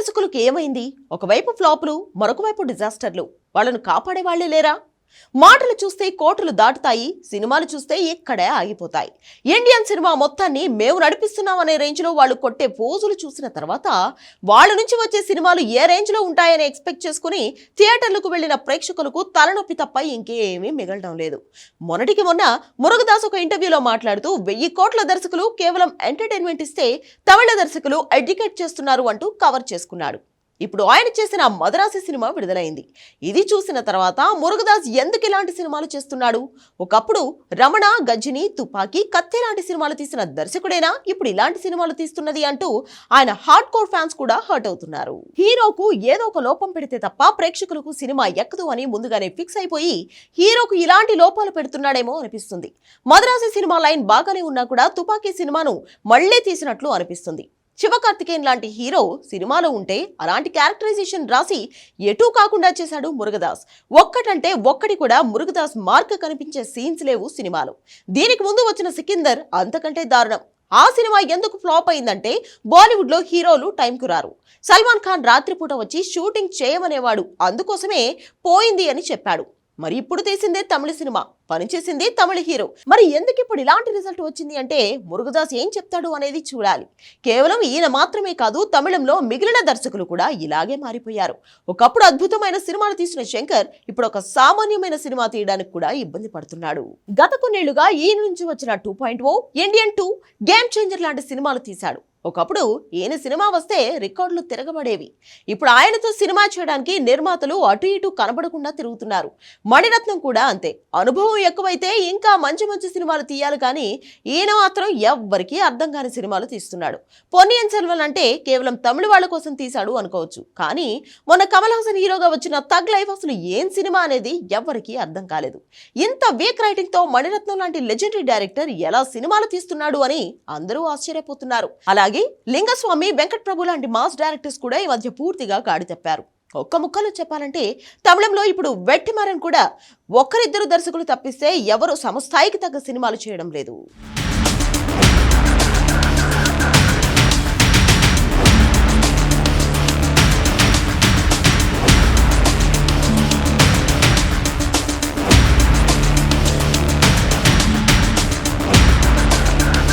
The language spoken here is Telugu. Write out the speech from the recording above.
దర్శకులకు ఏమైంది? ఒకవైపు ఫ్లాపులు మరొక వైపు డిజాస్టర్లు. వాళ్ళను కాపాడే వాళ్ళే లేరా? మాటలు చూస్తే కోటలు దాటుతాయి సినిమాలు చూస్తే ఇక్కడే ఆగిపోతాయి. ఇండియన్ సినిమా మొత్తాన్ని మేము నడిపిస్తున్నాం అనే రేంజ్లో వాళ్ళు కొట్టే పోజులు చూసిన తర్వాత వాళ్ళ నుంచి వచ్చే సినిమాలు ఏ రేంజ్లో ఉంటాయని ఎక్స్పెక్ట్ చేసుకుని థియేటర్లకు వెళ్ళిన ప్రేక్షకులకు తలనొప్పి తప్ప ఇంకేమీ మిగలడం లేదు. మొన్నటికి మొన్న మురుగదాస్ ఒక ఇంటర్వ్యూలో మాట్లాడుతూ వెయ్యి కోట్ల దర్శకులు కేవలం ఎంటర్టైన్మెంట్ ఇస్తే తమిళ దర్శకులు ఎడ్యుకేట్ చేస్తున్నారు అంటూ కవర్ చేసుకున్నాడు. ఇప్పుడు ఆయన చేసిన మదరాసి సినిమా విడుదలైంది. ఇది చూసిన తర్వాత మురుగదాస్ ఎందుకు ఇలాంటి సినిమాలు చేస్తున్నాడు? ఒకప్పుడు రమణ గజ్జిని తుపాకీ కత్తి లాంటి సినిమాలు తీసిన దర్శకుడేనా? ఇప్పుడు ఇలాంటి సినిమాలు తీస్తున్నది అంటూ ఆయన హార్డ్ కోర్ ఫ్యాన్స్ కూడా హర్ట్ అవుతున్నారు. హీరోకు ఏదో ఒక లోపం పెడితే తప్ప ప్రేక్షకులకు సినిమా ఎక్కదు అని ముందుగానే ఫిక్స్ అయిపోయి హీరోకు ఇలాంటి లోపాలు పెడుతున్నాడేమో అనిపిస్తుంది. మదరాసి సినిమా లైన్ బాగానే ఉన్నా కూడా తుపాకీ సినిమాను మళ్ళీ తీసినట్లు అనిపిస్తుంది. శివకార్తికేయన్ లాంటి హీరో సినిమాలో ఉంటే అలాంటి క్యారెక్టరైజేషన్ రాసి ఎటూ కాకుండా చేశాడు మురుగదాస్. ఒక్కటంటే ఒక్కటి కూడా మురుగదాస్ మార్క్ కనిపించే సీన్స్ లేవు సినిమాలో. దీనికి ముందు వచ్చిన సికిందర్ అంతకంటే దారుణం. ఆ సినిమా ఎందుకు ఫ్లాప్ అయిందంటే బాలీవుడ్లో హీరోలు టైంకు రారు. సల్మాన్ ఖాన్ రాత్రిపూట వచ్చి షూటింగ్ చేయమనేవాడు అందుకోసమే పోయింది అని చెప్పాడు. మరి ఇప్పుడు తీసిందే తమిళ సినిమా పనిచేసింది తమిళ హీరో. మరి ఎందుకు ఇప్పుడు ఇలాంటి రిజల్ట్ వచ్చింది అంటే మురుగదాస్ ఏం చెప్తాడు అనేది చూడాలి. కేవలం ఈయన మాత్రమే కాదు తమిళంలో మిగిలిన దర్శకులు కూడా ఇలాగే మారిపోయారు. ఒకప్పుడు అద్భుతమైన సినిమాలు తీసిన శంకర్ ఇప్పుడు ఒక సామాన్యమైన సినిమా తీయడానికి కూడా ఇబ్బంది పడుతున్నాడు. గత కొన్నేళ్ళుగా ఈయన నుంచి వచ్చిన two point O Indian two game changer లాంటి సినిమాలు తీశాడు. ఒకప్పుడు ఈయన సినిమా వస్తే రికార్డులు తిరగబడేవి. ఇప్పుడు ఆయనతో సినిమా చేయడానికి నిర్మాతలు అటు ఇటు కనబడకుండా తిరుగుతున్నారు. మణిరత్నం కూడా అంతే. అనుభవం ఎక్కువైతే ఇంకా మంచి మంచి సినిమాలు తీయాలి కానీ ఈయన మాత్రం ఎవ్వరికీ అర్థం కాని సినిమాలు తీస్తున్నాడు. పొన్నియన్ సెల్వన్ అంటే కేవలం తమిళ వాళ్ళ కోసం తీశాడు అనుకోవచ్చు. కానీ మొన్న కమల్ హాసన్ హీరోగా వచ్చిన తగ్ లైఫ్ అసలు ఏం సినిమా అనేది ఎవ్వరికీ అర్థం కాలేదు. ఇంత వీక్ రైటింగ్తో మణిరత్నం లాంటి లెజెండరీ డైరెక్టర్ ఎలా సినిమాలు తీస్తున్నాడు అని అందరూ ఆశ్చర్యపోతున్నారు. అలాగే లింగస్వామి వెంకట ప్రభు లాంటి మాస్ డైరెక్టర్స్ కూడా ఈ మధ్య పూర్తిగా గాడి తప్పారు. ఒక్క ముక్కలో చెప్పాలంటే తమిళంలో ఇప్పుడు వెట్టిమారన్ కూడా ఒక్కరిద్దరు దర్శకులు తప్పిస్తే ఎవరు సమస్థాయికి తగ్గ సినిమాలు చేయడం లేదు.